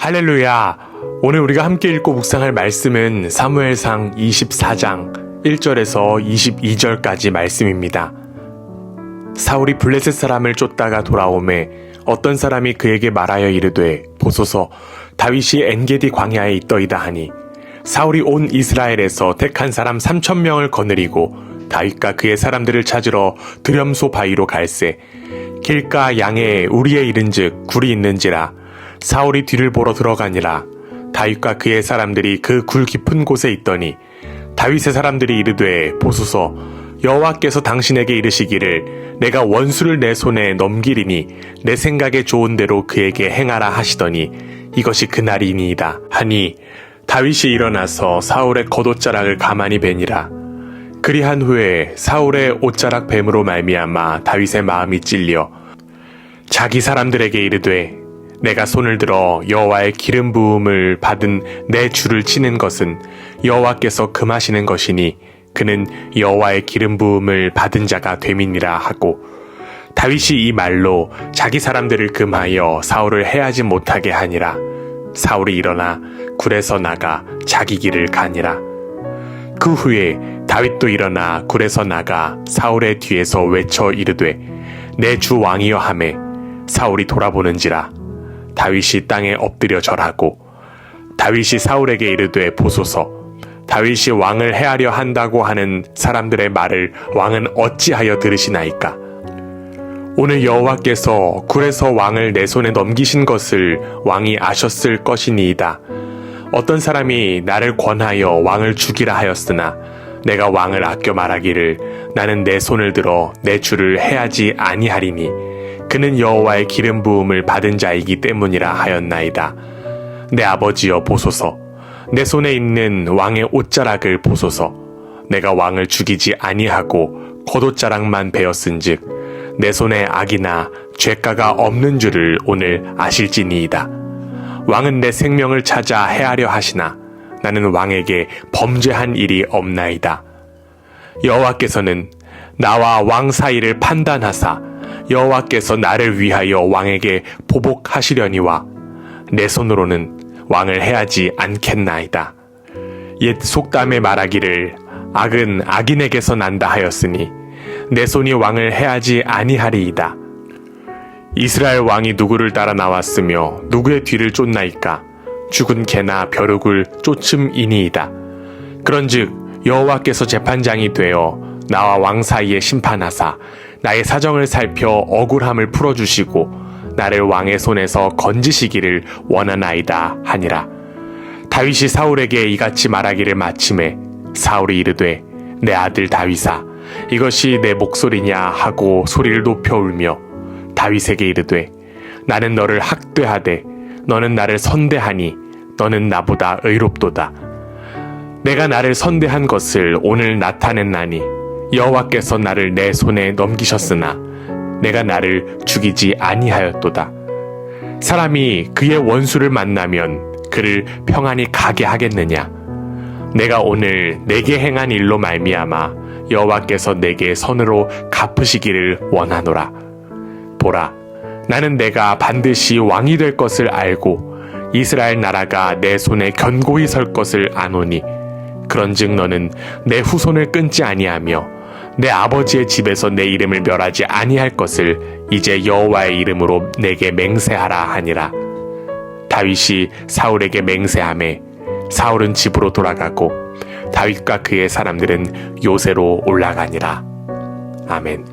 할렐루야! 오늘 우리가 함께 읽고 묵상할 말씀은 사무엘상 24장 1절에서 22절까지 말씀입니다. 사울이 블레셋 사람을 쫓다가 돌아오매 어떤 사람이 그에게 말하여 이르되 보소서 다윗이 엔게디 광야에 있더이다 하니 사울이 온 이스라엘에서 택한 사람 3천 명을 거느리고 다윗과 그의 사람들을 찾으러 드렴소 바위로 갈새 길가 양에 우리에 이른즉 굴이 있는지라 사울이 뒤를 보러 들어가니라. 다윗과 그의 사람들이 그 굴 깊은 곳에 있더니 다윗의 사람들이 이르되 보소서 여호와께서 당신에게 이르시기를 내가 원수를 내 손에 넘기리니 내 생각에 좋은 대로 그에게 행하라 하시더니 이것이 그날이니이다. 하니 다윗이 일어나서 사울의 겉옷자락을 가만히 베니라. 그리한 후에 사울의 옷자락 뱀으로 말미암아 다윗의 마음이 찔려 자기 사람들에게 이르되 내가 손을 들어 여호와의 기름 부음을 받은 내 주를 치는 것은 여호와께서 금하시는 것이니 그는 여호와의 기름 부음을 받은 자가 됨이니라 하고 다윗이 이 말로 자기 사람들을 금하여 사울을 해하지 못하게 하니라. 사울이 일어나 굴에서 나가 자기 길을 가니라. 그 후에 다윗도 일어나 굴에서 나가 사울의 뒤에서 외쳐 이르되 내 주 왕이여 하매 사울이 돌아보는지라 다윗이 땅에 엎드려 절하고 다윗이 사울에게 이르되 보소서 다윗이 왕을 해하려 한다고 하는 사람들의 말을 왕은 어찌하여 들으시나이까? 오늘 여호와께서 굴에서 왕을 내 손에 넘기신 것을 왕이 아셨을 것이니이다. 어떤 사람이 나를 권하여 왕을 죽이라 하였으나 내가 왕을 아껴 말하기를 나는 내 손을 들어 내 주를 해하지 아니하리니 그는 여호와의 기름 부음을 받은 자이기 때문이라 하였나이다. 내 아버지여 보소서 내 손에 있는 왕의 옷자락을 보소서 내가 왕을 죽이지 아니하고 겉옷자락만 베었은즉 내 손에 악이나 죄가가 없는 줄을 오늘 아실지니이다. 왕은 내 생명을 찾아 해하려 하시나 나는 왕에게 범죄한 일이 없나이다. 여호와께서는 나와 왕 사이를 판단하사 여호와께서 나를 위하여 왕에게 보복하시려니와 내 손으로는 왕을 해하지 않겠나이다. 옛 속담에 말하기를 악은 악인에게서 난다 하였으니 내 손이 왕을 해하지 아니하리이다. 이스라엘 왕이 누구를 따라 나왔으며 누구의 뒤를 쫓나이까 죽은 개나 벼룩을 쫓음이니이다. 그런즉 여호와께서 재판장이 되어 나와 왕 사이에 심판하사 나의 사정을 살펴 억울함을 풀어주시고 나를 왕의 손에서 건지시기를 원하나이다 하니라. 다윗이 사울에게 이같이 말하기를 마침에 사울이 이르되 내 아들 다윗아 이것이 내 목소리냐 하고 소리를 높여 울며 다윗에게 이르되 나는 너를 학대하되 너는 나를 선대하니 너는 나보다 의롭도다. 내가 나를 선대한 것을 오늘 나타냈나니 여호와께서 나를 내 손에 넘기셨으나 내가 나를 죽이지 아니하였도다. 사람이 그의 원수를 만나면 그를 평안히 가게 하겠느냐? 내가 오늘 내게 행한 일로 말미암아 여호와께서 내게 선으로 갚으시기를 원하노라. 보라, 나는 내가 반드시 왕이 될 것을 알고 이스라엘 나라가 내 손에 견고히 설 것을 아노니 그런즉 너는 내 후손을 끊지 아니하며 내 아버지의 집에서 내 이름을 멸하지 아니할 것을 이제 여호와의 이름으로 내게 맹세하라 하니라. 다윗이 사울에게 맹세함에 사울은 집으로 돌아가고 다윗과 그의 사람들은 요새로 올라가니라. 아멘.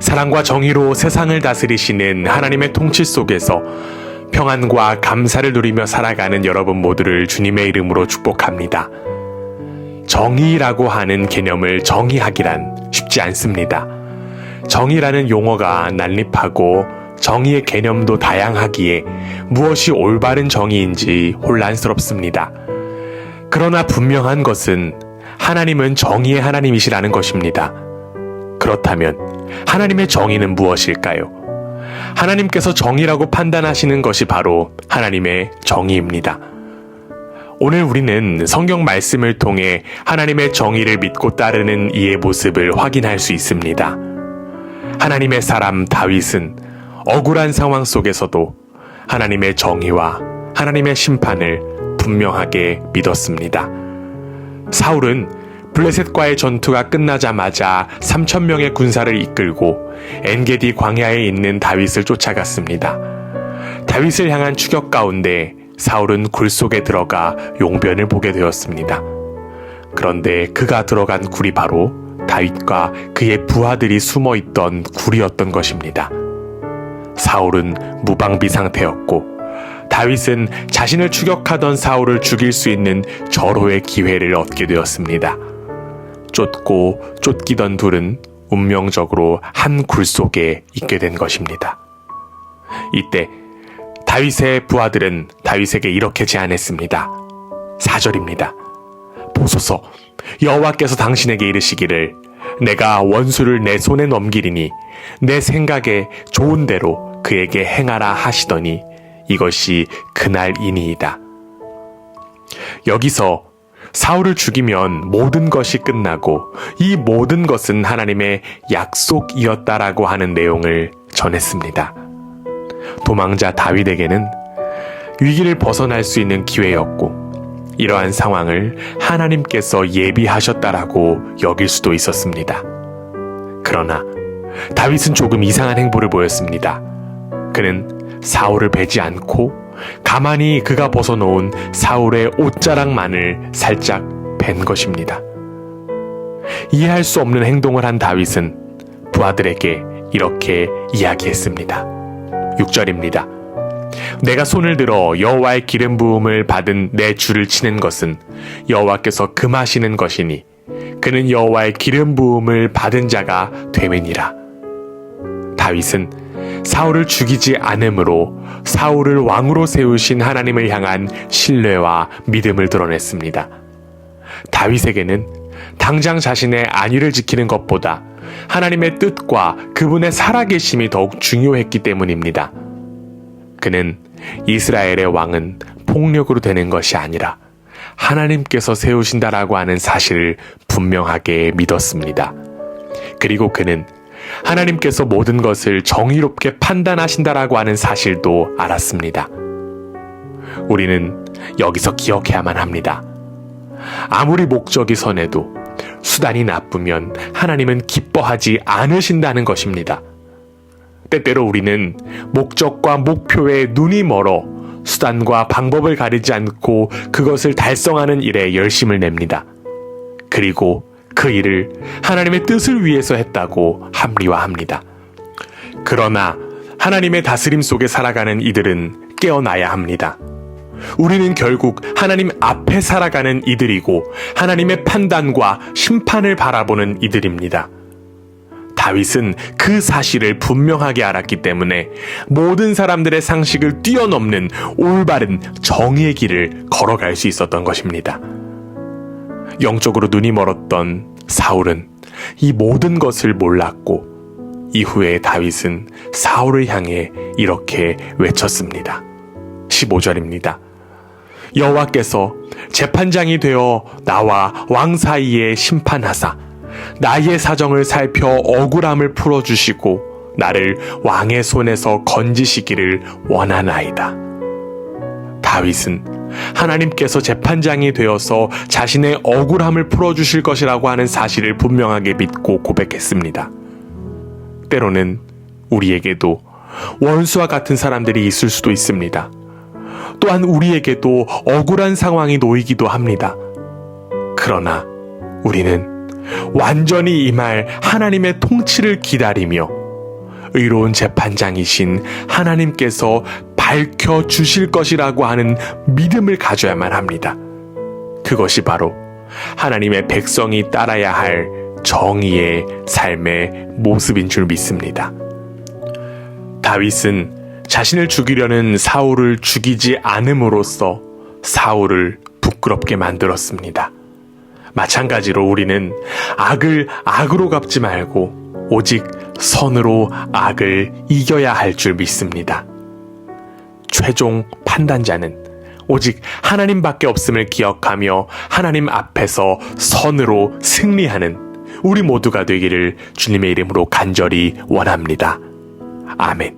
사랑과 정의로 세상을 다스리시는 하나님의 통치 속에서 평안과 감사를 누리며 살아가는 여러분 모두를 주님의 이름으로 축복합니다. 정의라고 하는 개념을 정의하기란 쉽지 않습니다. 정의라는 용어가 난립하고 정의의 개념도 다양하기에 무엇이 올바른 정의인지 혼란스럽습니다. 그러나 분명한 것은 하나님은 정의의 하나님이시라는 것입니다. 그렇다면 하나님의 정의는 무엇일까요? 하나님께서 정의라고 판단하시는 것이 바로 하나님의 정의입니다. 오늘 우리는 성경 말씀을 통해 하나님의 정의를 믿고 따르는 이의 모습을 확인할 수 있습니다. 하나님의 사람 다윗은 억울한 상황 속에서도 하나님의 정의와 하나님의 심판을 분명하게 믿었습니다. 사울은 블레셋과의 전투가 끝나자마자 3천명의 군사를 이끌고 엔게디 광야에 있는 다윗을 쫓아갔습니다. 다윗을 향한 추격 가운데 사울은 굴 속에 들어가 용변을 보게 되었습니다. 그런데 그가 들어간 굴이 바로 다윗과 그의 부하들이 숨어 있던 굴이었던 것입니다. 사울은 무방비 상태였고 다윗은 자신을 추격하던 사울을 죽일 수 있는 절호의 기회를 얻게 되었습니다. 쫓고 쫓기던 둘은 운명적으로 한 굴 속에 있게 된 것입니다. 이때 다윗의 부하들은 다윗에게 이렇게 제안했습니다. 4절입니다. 보소서 여호와께서 당신에게 이르시기를 내가 원수를 내 손에 넘기리니 내 생각에 좋은 대로 그에게 행하라 하시더니 이것이 그날이니이다. 여기서 사울을 죽이면 모든 것이 끝나고 이 모든 것은 하나님의 약속이었다라고 하는 내용을 전했습니다. 도망자 다윗에게는 위기를 벗어날 수 있는 기회였고 이러한 상황을 하나님께서 예비하셨다라고 여길 수도 있었습니다. 그러나 다윗은 조금 이상한 행보를 보였습니다. 그는 사울을 베지 않고 가만히 그가 벗어놓은 사울의 옷자락만을 살짝 벤 것입니다. 이해할 수 없는 행동을 한 다윗은 부하들에게 이렇게 이야기했습니다. 6절입니다. 내가 손을 들어 여호와의 기름 부음을 받은 내 줄을 치는 것은 여호와께서 금하시는 것이니 그는 여호와의 기름 부음을 받은 자가 되매니라. 다윗은 사울을 죽이지 않음으로 사울을 왕으로 세우신 하나님을 향한 신뢰와 믿음을 드러냈습니다. 다윗에게는 당장 자신의 안위를 지키는 것보다 하나님의 뜻과 그분의 살아계심이 더욱 중요했기 때문입니다. 그는 이스라엘의 왕은 폭력으로 되는 것이 아니라 하나님께서 세우신다라고 하는 사실을 분명하게 믿었습니다. 그리고 그는 하나님께서 모든 것을 정의롭게 판단하신다라고 하는 사실도 알았습니다. 우리는 여기서 기억해야만 합니다. 아무리 목적이 선해도 수단이 나쁘면 하나님은 기뻐하지 않으신다는 것입니다. 때때로 우리는 목적과 목표에 눈이 멀어 수단과 방법을 가리지 않고 그것을 달성하는 일에 열심을 냅니다. 그리고 그 일을 하나님의 뜻을 위해서 했다고 합리화합니다. 그러나 하나님의 다스림 속에 살아가는 이들은 깨어나야 합니다. 우리는 결국 하나님 앞에 살아가는 이들이고 하나님의 판단과 심판을 바라보는 이들입니다. 다윗은 그 사실을 분명하게 알았기 때문에 모든 사람들의 상식을 뛰어넘는 올바른 정의의 길을 걸어갈 수 있었던 것입니다. 영적으로 눈이 멀었던 사울은 이 모든 것을 몰랐고 이후에 다윗은 사울을 향해 이렇게 외쳤습니다. 15절입니다. 여호와께서 재판장이 되어 나와 왕 사이에 심판하사 나의 사정을 살펴 억울함을 풀어주시고 나를 왕의 손에서 건지시기를 원하나이다. 다윗은 하나님께서 재판장이 되어서 자신의 억울함을 풀어주실 것이라고 하는 사실을 분명하게 믿고 고백했습니다. 때로는 우리에게도 원수와 같은 사람들이 있을 수도 있습니다. 또한 우리에게도 억울한 상황이 놓이기도 합니다. 그러나 우리는 완전히 임할 하나님의 통치를 기다리며 의로운 재판장이신 하나님께서 밝혀 주실 것이라고 하는 믿음을 가져야만 합니다. 그것이 바로 하나님의 백성이 따라야 할 정의의 삶의 모습인 줄 믿습니다. 다윗은 자신을 죽이려는 사울을 죽이지 않음으로써 사울을 부끄럽게 만들었습니다. 마찬가지로 우리는 악을 악으로 갚지 말고 오직 선으로 악을 이겨야 할 줄 믿습니다. 최종 판단자는 오직 하나님밖에 없음을 기억하며 하나님 앞에서 선으로 승리하는 우리 모두가 되기를 주님의 이름으로 간절히 원합니다. 아멘.